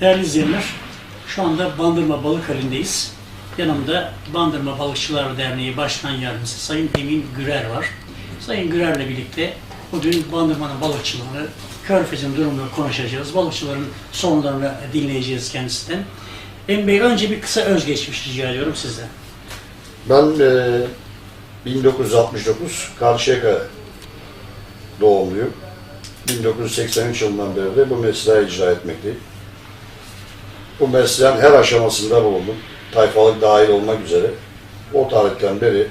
Değerli izleyenler, şu anda Bandırma Balık Hali'ndeyiz. Yanımda Bandırma Balıkçılar Derneği Başkan Yardımcısı Sayın Emin Gürer var. Sayın Gürer'le birlikte bugün Bandırma'nın balıkçıları, Körfez'in durumunu konuşacağız. Balıkçıların sorunlarını dinleyeceğiz kendisinden. Emin Bey önce bir kısa özgeçmiş rica ediyorum sizden. Ben e, 1969 Karşıyaka doğumluyum. 1983 yılından beri de bu mesleği icra etmekteyim. Bu mesleğin her aşamasında bulundum. Tayfalık dahil olmak üzere. O tarihten beri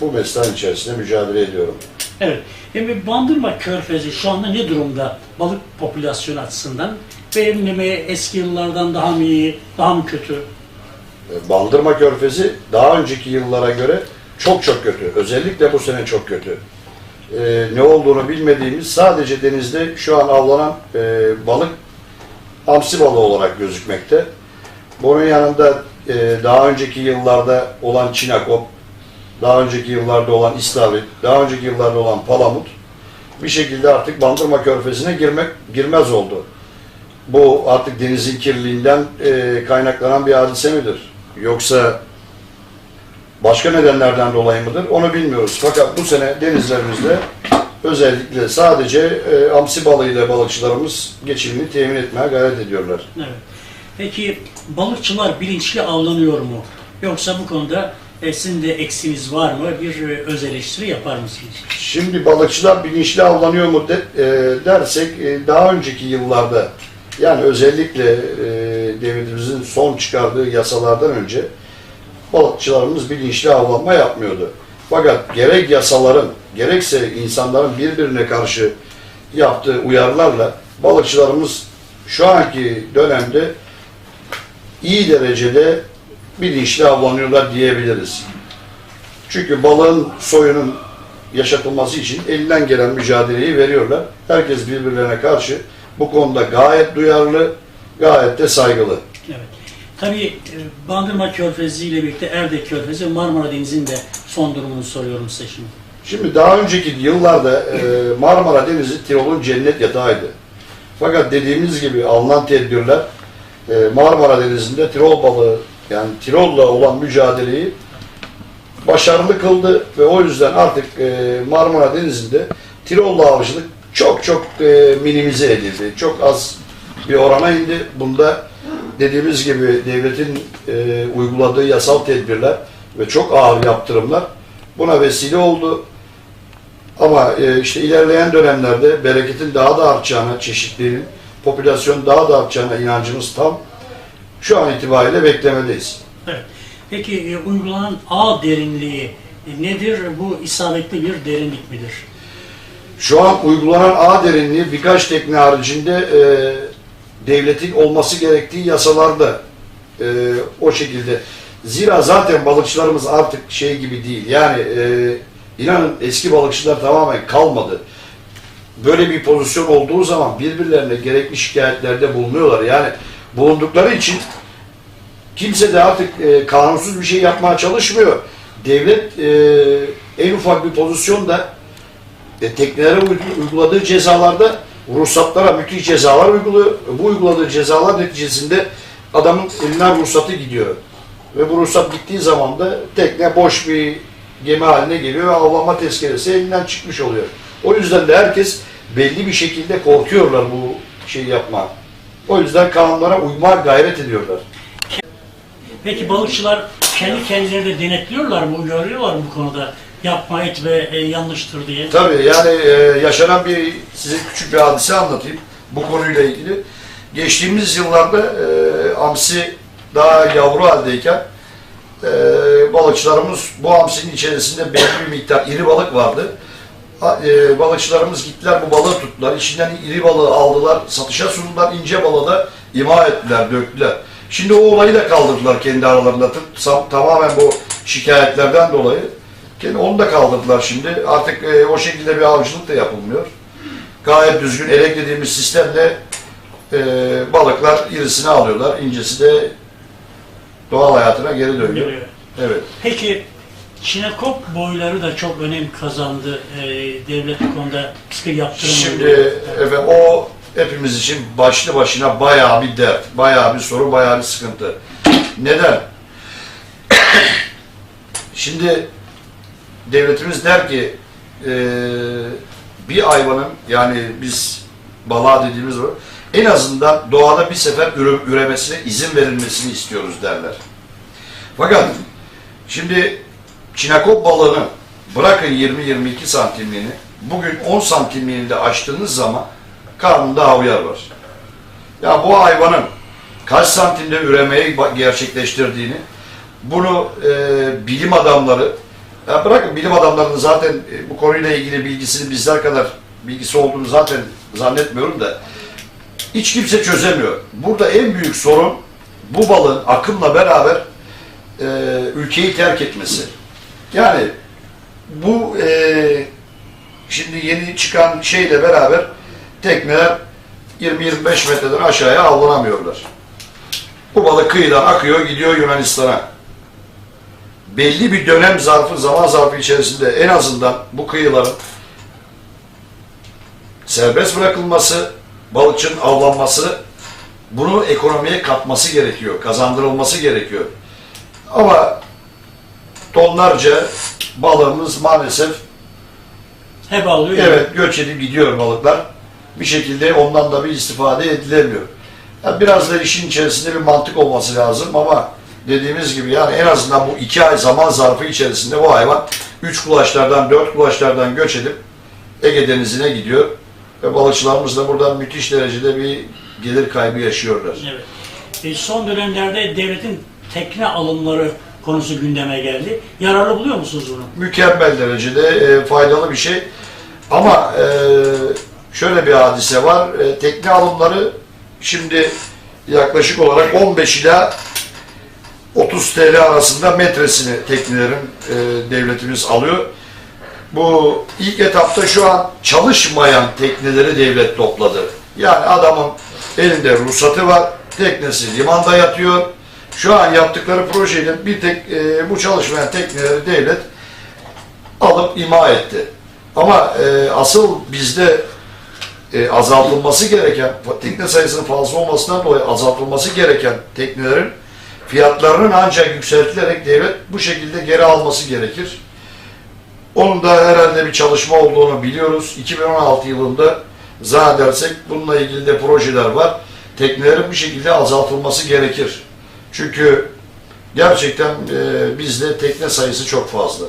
bu mesleğin içerisinde mücadele ediyorum. Evet. Emin Bandırma Körfezi şu anda ne durumda balık popülasyonu açısından? Verimleme eski yıllardan daha mı iyi, daha mı kötü? E, Bandırma Körfezi daha önceki yıllara göre çok çok kötü. Özellikle bu sene çok kötü. E, ne olduğunu bilmediğimiz sadece denizde şu an avlanan e, balık hamsi balığı olarak gözükmekte. Bunun yanında e, daha önceki yıllarda olan çinakop, daha önceki yıllarda olan istavrit, daha önceki yıllarda olan palamut bir şekilde artık Bandırma Körfezi'ne girmek girmez oldu. Bu artık denizin kirliliğinden e, kaynaklanan bir hadise midir? Yoksa başka nedenlerden dolayı mıdır? Onu bilmiyoruz. Fakat bu sene denizlerimizde özellikle sadece e, hamsi balığıyla balıkçılarımız geçimini temin etmeye gayret ediyorlar. Evet. Peki balıkçılar bilinçli avlanıyor mu? Yoksa bu konuda e, sizin de eksiniz var mı? Bir e, öz eleştiri yapar mısınız? Şimdi balıkçılar bilinçli avlanıyor mu de, e, dersek e, daha önceki yıllarda yani özellikle e, devletimizin son çıkardığı yasalardan önce balıkçılarımız bilinçli avlanma yapmıyordu. Fakat gerek yasaların gerekse insanların birbirine karşı yaptığı uyarılarla balıkçılarımız şu anki dönemde iyi derecede bilinçli avlanıyorlar diyebiliriz. Çünkü balığın soyunun yaşatılması için elinden gelen mücadeleyi veriyorlar. Herkes birbirlerine karşı bu konuda gayet duyarlı, gayet de saygılı. Evet. Tabii e, Bandırma Körfezi ile birlikte Erdek Körfezi, Marmara Denizi'nin de son durumunu soruyorum size şimdi. Şimdi daha önceki yıllarda e, Marmara Denizi Tirol'un cennet yatağıydı. Fakat dediğimiz gibi alınan tedbirler e, Marmara Denizi'nde Tirol balığı yani Tirol'la olan mücadeleyi başarılı kıldı ve o yüzden artık e, Marmara Denizi'nde Tirol'la avcılık çok çok minimize edildi. Çok az bir orana indi. Bunda dediğimiz gibi devletin uyguladığı yasal tedbirler ve çok ağır yaptırımlar buna vesile oldu. Ama e, işte ilerleyen dönemlerde bereketin daha da artacağına, çeşitliliğin, popülasyon daha da artacağına inancımız tam. Şu an itibariyle beklemedeyiz. Evet. Peki e, uygulanan ağ derinliği e, nedir? Bu isabetli bir derinlik midir? Şu an uygulanan ağ derinliği birkaç tekne haricinde e, devletin olması gerektiği yasalarda e, o şekilde. Zira zaten balıkçılarımız artık şey gibi değil. Yani e, inanın eski balıkçılar tamamen kalmadı. Böyle bir pozisyon olduğu zaman birbirlerine gerekli şikayetlerde bulunuyorlar. Yani bulundukları için kimse de artık e, kanunsuz bir şey yapmaya çalışmıyor. Devlet e, en ufak bir pozisyonda e, teknelere uy- uyguladığı cezalarda ruhsatlara müthiş cezalar uyguluyor. Bu uyguladığı cezalar neticesinde adamın elinden ruhsatı gidiyor. Ve bu ruhsat gittiği zaman da tekne boş bir gemi haline geliyor ve avlanma tezkeresi elinden çıkmış oluyor. O yüzden de herkes belli bir şekilde korkuyorlar bu şeyi yapma. O yüzden kanunlara uymaya gayret ediyorlar. Peki balıkçılar kendi kendileri de denetliyorlar mı, uyarıyorlar mı bu konuda? Yapma et ve e, yanlıştır diye. Tabii yani e, yaşanan bir size küçük bir hadise anlatayım bu konuyla ilgili. Geçtiğimiz yıllarda e, hamsi daha yavru haldeyken e, balıkçılarımız bu hamsinin içerisinde belli bir miktar iri balık vardı. E, balıkçılarımız gittiler bu balığı tuttular. İçinden iri balığı aldılar, satışa sundular. ince balığı da imha ettiler, döktüler. Şimdi o olayı da kaldırdılar kendi aralarında. Tamamen bu şikayetlerden dolayı. Kendi onu da kaldırdılar şimdi. Artık e, o şekilde bir avcılık da yapılmıyor. Gayet düzgün elek dediğimiz sistemle e, balıklar irisini alıyorlar. incesi de doğal hayatına geri dönüyor. Geliyor. Evet. Peki Çinekop boyları da çok önem kazandı. E, devlet bu konuda sıkı yaptırım Şimdi efendim, o hepimiz için başlı başına bayağı bir dert, bayağı bir soru, bayağı bir sıkıntı. Neden? Şimdi devletimiz der ki eee, bir hayvanın yani biz balığa dediğimiz o en azından doğada bir sefer üre- üremesine izin verilmesini istiyoruz derler. Fakat şimdi çinakop balığını bırakın 20-22 santimliğini bugün 10 santimliğini de açtığınız zaman karnında havyar var. Ya bu hayvanın kaç santimde üremeyi gerçekleştirdiğini bunu e, bilim adamları ya bırakın bilim adamlarının zaten e, bu konuyla ilgili bilgisini bizler kadar bilgisi olduğunu zaten zannetmiyorum da hiç kimse çözemiyor. Burada en büyük sorun bu balığın akımla beraber e, ülkeyi terk etmesi. Yani bu e, şimdi yeni çıkan şeyle beraber tekneler 20-25 metreden aşağıya avlanamıyorlar. Bu balık kıyıdan akıyor gidiyor Yunanistan'a. Belli bir dönem zarfı, zaman zarfı içerisinde en azından bu kıyıların serbest bırakılması, balıkçının avlanması, bunu ekonomiye katması gerekiyor, kazandırılması gerekiyor. Ama tonlarca balığımız maalesef Hep alıyor. evet göç edip gidiyor balıklar. Bir şekilde ondan da bir istifade edilemiyor. Yani biraz da işin içerisinde bir mantık olması lazım ama dediğimiz gibi yani en azından bu iki ay zaman zarfı içerisinde bu hayvan üç kulaçlardan, dört kulaçlardan göç edip Ege Denizi'ne gidiyor. Ve balıkçılarımız da buradan müthiş derecede bir gelir kaybı yaşıyorlar. Evet. E, son dönemlerde devletin tekne alımları konusu gündeme geldi. Yararlı buluyor musunuz bunu? mükemmel derecede e, faydalı bir şey. Ama e, şöyle bir hadise var. E, tekne alımları şimdi yaklaşık olarak 15 ila 30 TL arasında metresini teknelerin e, devletimiz alıyor. Bu ilk etapta şu an çalışmayan tekneleri devlet topladı. Yani adamın elinde ruhsatı var, teknesi limanda yatıyor. Şu an yaptıkları projeyle bir tek e, bu çalışmayan tekneleri devlet alıp ima etti. Ama e, asıl bizde e, azaltılması gereken, tekne sayısının fazla olmasından dolayı azaltılması gereken teknelerin fiyatlarının ancak yükseltilerek devlet bu şekilde geri alması gerekir. Onun da herhalde bir çalışma olduğunu biliyoruz. 2016 yılında zannedersek bununla ilgili de projeler var. Teknelerin bir şekilde azaltılması gerekir. Çünkü gerçekten e, bizde tekne sayısı çok fazla.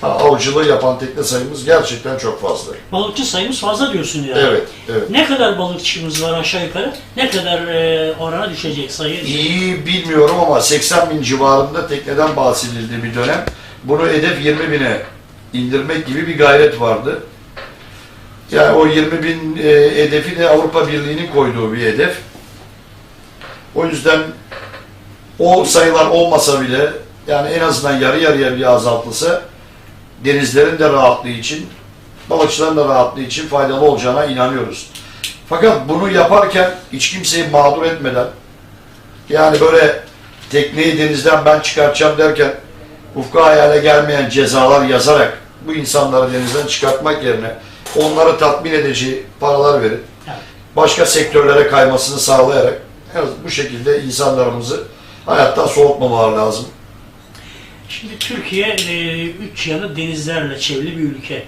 Ha, avcılığı yapan tekne sayımız gerçekten çok fazla. Balıkçı sayımız fazla diyorsun yani. Evet, evet. Ne kadar balıkçımız var aşağı yukarı? Ne kadar e, orana düşecek sayı? İyi bilmiyorum ama 80 bin civarında tekneden bahsedildi bir dönem. Bunu hedef 20 bine indirmek gibi bir gayret vardı. Yani o 20 bin e, hedefi de Avrupa Birliği'nin koyduğu bir hedef. O yüzden o sayılar olmasa bile yani en azından yarı yarıya bir azaltılsa denizlerin de rahatlığı için, balıkçıların da rahatlığı için faydalı olacağına inanıyoruz. Fakat bunu yaparken hiç kimseyi mağdur etmeden yani böyle tekneyi denizden ben çıkartacağım derken ufka hayale gelmeyen cezalar yazarak bu insanları denizden çıkartmak yerine onları tatmin edici paralar verip başka sektörlere kaymasını sağlayarak en az bu şekilde insanlarımızı hayattan soğutmamalar lazım. Şimdi Türkiye e, üç yanı denizlerle çevrili bir ülke.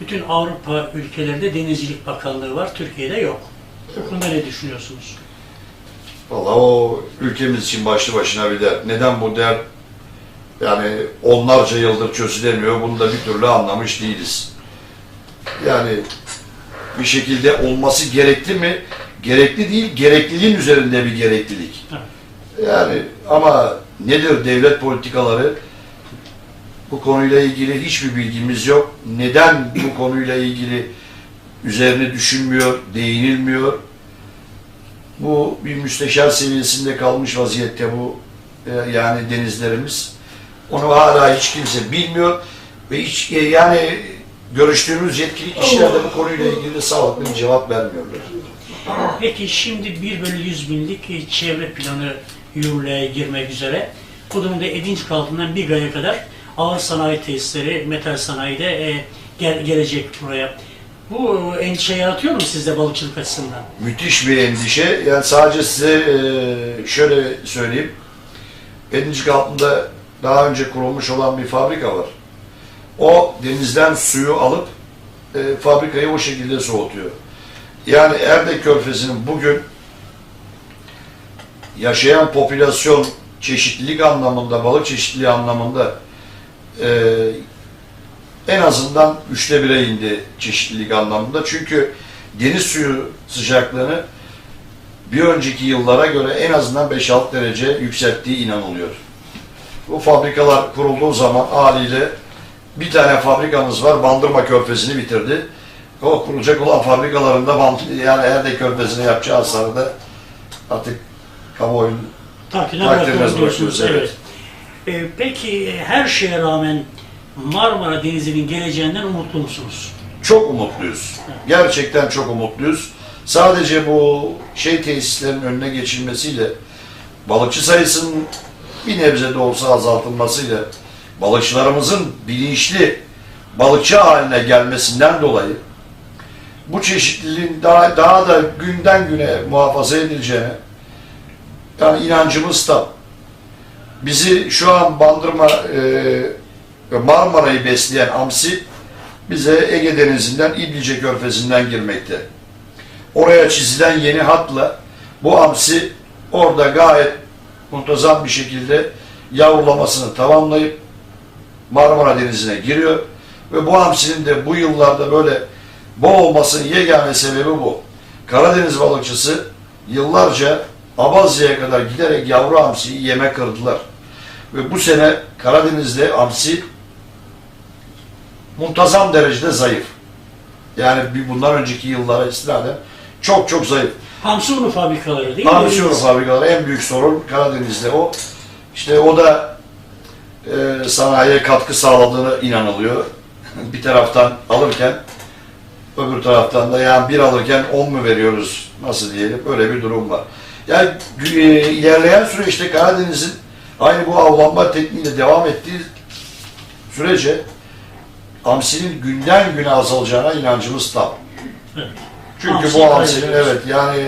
Bütün Avrupa ülkelerinde Denizcilik Bakanlığı var, Türkiye'de yok. Bu konuda ne düşünüyorsunuz? Vallahi o ülkemiz için başlı başına bir dert. Neden bu dert yani onlarca yıldır çözülemiyor bunu da bir türlü anlamış değiliz. Yani bir şekilde olması gerekli mi? Gerekli değil, gerekliliğin üzerinde bir gereklilik. Yani ama nedir devlet politikaları? Bu konuyla ilgili hiçbir bilgimiz yok. Neden bu konuyla ilgili üzerine düşünmüyor, değinilmiyor? Bu bir müsteşar seviyesinde kalmış vaziyette bu e, yani denizlerimiz. Onu hala hiç kimse bilmiyor ve hiç e, yani görüştüğümüz yetkili kişiler de bu konuyla ilgili sağlıklı bir cevap vermiyorlar. Peki şimdi 1 bölü 100 binlik çevre planı yürürlüğe girmek üzere. Bu durumda Edincik altından Biga'ya kadar ağır sanayi tesisleri, metal sanayide e, gel- gelecek buraya. Bu endişe yaratıyor mu sizde balıkçılık açısından? Müthiş bir endişe. Yani sadece size e, şöyle söyleyeyim. Edincik altında daha önce kurulmuş olan bir fabrika var. O denizden suyu alıp e, fabrikayı o şekilde soğutuyor. Yani Erdek Körfezi'nin bugün yaşayan popülasyon çeşitlilik anlamında, balık çeşitliliği anlamında e, en azından üçte bire indi çeşitlilik anlamında. Çünkü deniz suyu sıcaklığını bir önceki yıllara göre en azından 5-6 derece yükselttiği inanılıyor. Bu fabrikalar kurulduğu zaman haliyle bir tane fabrikamız var, Bandırma Körfezi'ni bitirdi. O kurulacak olan fabrikalarında yani Erdek Körfezi'ne yapacağı hasarı da artık kamuoyunun Takdirine bırakıyoruz bırakıyoruz, Evet. Ee, peki her şeye rağmen Marmara Denizi'nin geleceğinden umutlu musunuz? Çok umutluyuz. Gerçekten çok umutluyuz. Sadece bu şey tesislerin önüne geçilmesiyle balıkçı sayısının bir nebze de olsa azaltılmasıyla balıkçılarımızın bilinçli balıkçı haline gelmesinden dolayı bu çeşitliliğin daha, daha da günden güne muhafaza edileceğine yani inancımız tam. Bizi şu an Bandırma e, Marmara'yı besleyen Amsi bize Ege Denizi'nden İblice Körfezi'nden girmekte. Oraya çizilen yeni hatla bu hamsi orada gayet muntazam bir şekilde yavrulamasını tamamlayıp Marmara Denizi'ne giriyor. Ve bu hamsinin de bu yıllarda böyle bol olmasının yegane sebebi bu. Karadeniz balıkçısı yıllarca Abazya'ya kadar giderek yavru hamsiyi yeme kırdılar. Ve bu sene Karadeniz'de hamsi muntazam derecede zayıf. Yani bir bundan önceki yıllara istinaden çok çok zayıf. Hamsi unu fabrikaları değil mi? Hamsi unu fabrikaları en büyük sorun Karadeniz'de o. İşte o da e, sanayiye katkı sağladığını inanılıyor. bir taraftan alırken öbür taraftan da yani bir alırken 10 mu veriyoruz nasıl diyelim öyle bir durum var. Yani e, ilerleyen süreçte Karadeniz'in aynı bu avlanma tekniğiyle devam ettiği sürece hamsinin günden güne azalacağına inancımız tam. Evet. Çünkü Hamsi bu kaybediyoruz. evet yani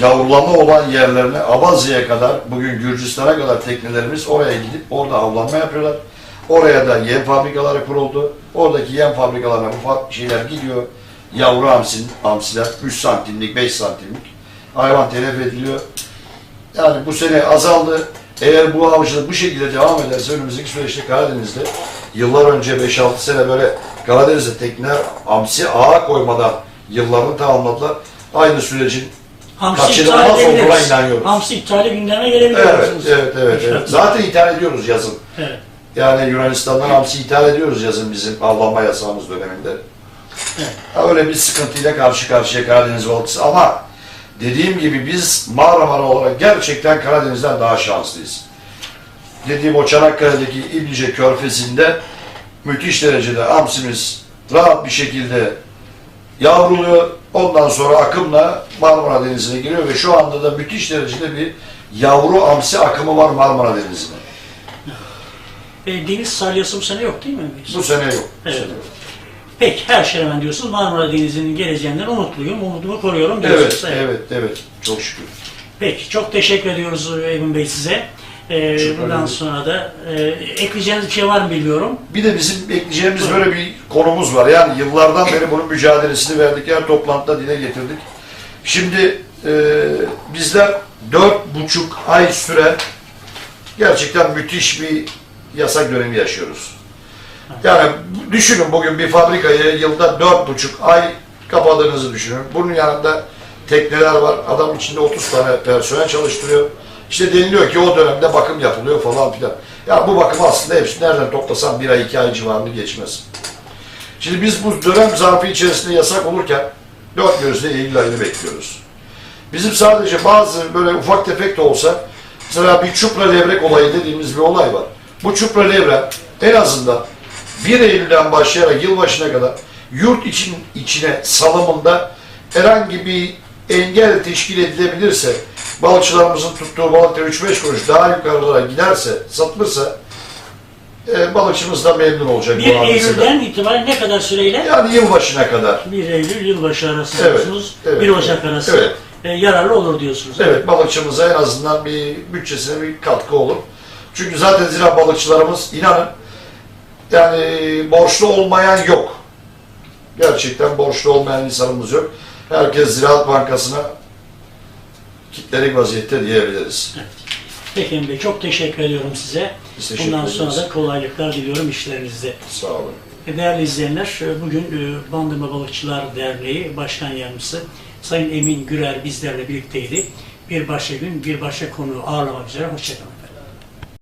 yavrulama olan yerlerine Abazya'ya kadar bugün Gürcistan'a kadar teknelerimiz oraya gidip orada avlanma yapıyorlar. Oraya da yem fabrikaları kuruldu. Oradaki yem fabrikalarına bu şeyler gidiyor. Yavru hamsin, hamsiler 3 santimlik, 5 santimlik hayvan telef ediliyor. Yani bu sene azaldı. Eğer bu avcılık bu şekilde devam ederse önümüzdeki süreçte Karadeniz'de yıllar önce 5-6 sene böyle Karadeniz'de tekneler hamsi ağa koymadan yıllarını tamamladılar. Aynı sürecin Hamsi iptal olduğuna inanıyoruz. Hamsi iptali gündeme gelebilir Evet, evet, evet, evet. Zaten ithal ediyoruz yazın. Evet. Yani Yunanistan'dan hamsi ithal ediyoruz yazın bizim avlanma yasağımız döneminde. Evet. Ha, Öyle bir sıkıntıyla karşı karşıya Karadeniz balıkçısı ama dediğim gibi biz Marmara olarak gerçekten Karadeniz'den daha şanslıyız. Dediğim o Çanakkale'deki İblice Körfezi'nde müthiş derecede hamsimiz rahat bir şekilde yavruluyor. Ondan sonra akımla Marmara Denizi'ne giriyor ve şu anda da müthiş derecede bir yavru hamsi akımı var Marmara Denizi'ne. E, deniz salyası bu sene yok değil mi? Bu sene yok. Evet. sene yok. Peki her şeye rağmen diyorsunuz Marmara Denizi'nin geleceğinden umutluyum. Umudumu koruyorum Evet, diyorsunuz. evet, evet. Çok şükür. Peki çok teşekkür ediyoruz Emin Bey size. Ee, Teşekkür bundan sonra da e, ekleyeceğiniz bir şey var mı bilmiyorum. Bir de bizim bekleyeceğimiz böyle bir konumuz var. Yani yıllardan beri bunun mücadelesini verdik. Her toplantıda dile getirdik. Şimdi e, bizler dört buçuk ay süre gerçekten müthiş bir yasak dönemi yaşıyoruz. Yani düşünün bugün bir fabrikayı yılda dört buçuk ay kapadığınızı düşünün. Bunun yanında tekneler var. Adam içinde 30 tane personel çalıştırıyor. İşte deniliyor ki o dönemde bakım yapılıyor falan filan. Ya bu bakım aslında hepsi nereden toplasan bir ay iki ay civarını geçmez. Şimdi biz bu dönem zarfı içerisinde yasak olurken dört gözle Eylül ayını bekliyoruz. Bizim sadece bazı böyle ufak tefek de olsa mesela bir çupra levrek olayı dediğimiz bir olay var. Bu çupra levrek en azından 1 Eylül'den başlayarak yılbaşına kadar yurt için içine salımında herhangi bir engel teşkil edilebilirse balıkçılarımızın tuttuğu balıkta 3-5 kuruş daha yukarılara giderse, satılırsa e, balıkçımız da memnun olacak 1 bu hadiseden. Eylül'den itibaren ne kadar süreyle? Yani yılbaşına kadar. 1 Eylül yılbaşı arası Evet, diyorsunuz. evet, 1 Ocak arası evet. e, yararlı olur diyorsunuz. Evet balıkçımıza en azından bir bütçesine bir katkı olur. Çünkü zaten zira balıkçılarımız inanın yani borçlu olmayan yok. Gerçekten borçlu olmayan insanımız yok. Herkes Ziraat Bankası'na kilitlenik vaziyette diyebiliriz. Peki Emre Bey çok teşekkür ediyorum size. Biz teşekkür Bundan sonra ederiz. da kolaylıklar diliyorum işlerinizde. Sağ olun. Değerli izleyenler, e, bugün e, Bandırma Balıkçılar Derneği Başkan Yardımcısı Sayın Emin Gürer bizlerle birlikteydi. Bir başka gün, bir başka konu ağırlamak üzere. Hoşçakalın.